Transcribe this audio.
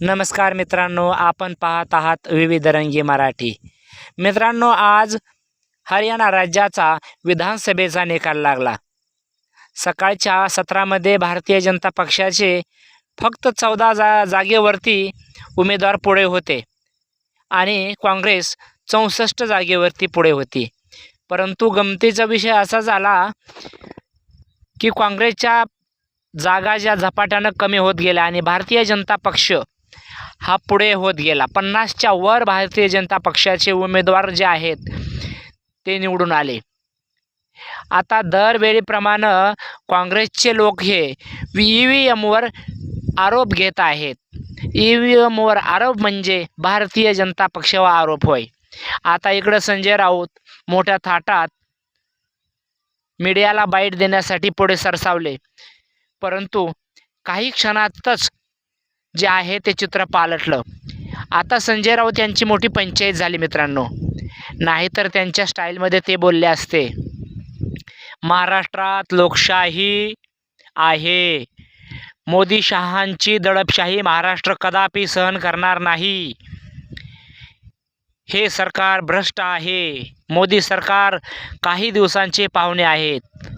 नमस्कार मित्रांनो आपण पाहत आहात विविध रंगी मराठी. मित्रांनो आज हरियाणा राज्याचा विधानसभेचा निकाल लागला. सकाळच्या सत्रामध्ये भारतीय जनता पक्षाचे फक्त चौदा जा जागेवरती उमेदवार पुढे होते आणि काँग्रेस चौसष्ट जागेवरती पुढे होती. परंतु गमतीचा विषय असा झाला की काँग्रेसच्या जागा ज्या झपाट्यानं कमी होत गेल्या आणि भारतीय जनता पक्ष हा पुढे होत गेला. पन्नासच्या वर भारतीय जनता पक्षाचे उमेदवार जे आहेत ते निवडून आले. आता दरवेळीप्रमाणे काँग्रेसचे लोक हे ई व्ही एमवर आरोप घेत आहेत. ई व्ही एमवर आरोप म्हणजे भारतीय जनता पक्षावर आरोप होय. आता इकडं संजय राऊत मोठ्या थाटात मीडियाला बाईट देण्यासाठी पुढे सरसावले. परंतु काही क्षणातच जे आहे ते चित्र पालटलं. आता संजय राऊत यांची मोठी पंचायत झाली मित्रांनो. नाहीतर त्यांच्या स्टाईलमध्ये ते बोलले असते. महाराष्ट्रात लोकशाही आहे. मोदी शहांची दडपशाही महाराष्ट्र कदापि सहन करणार नाही. हे सरकार भ्रष्ट आहे. मोदी सरकार काही दिवसांचे पाहुणे आहेत.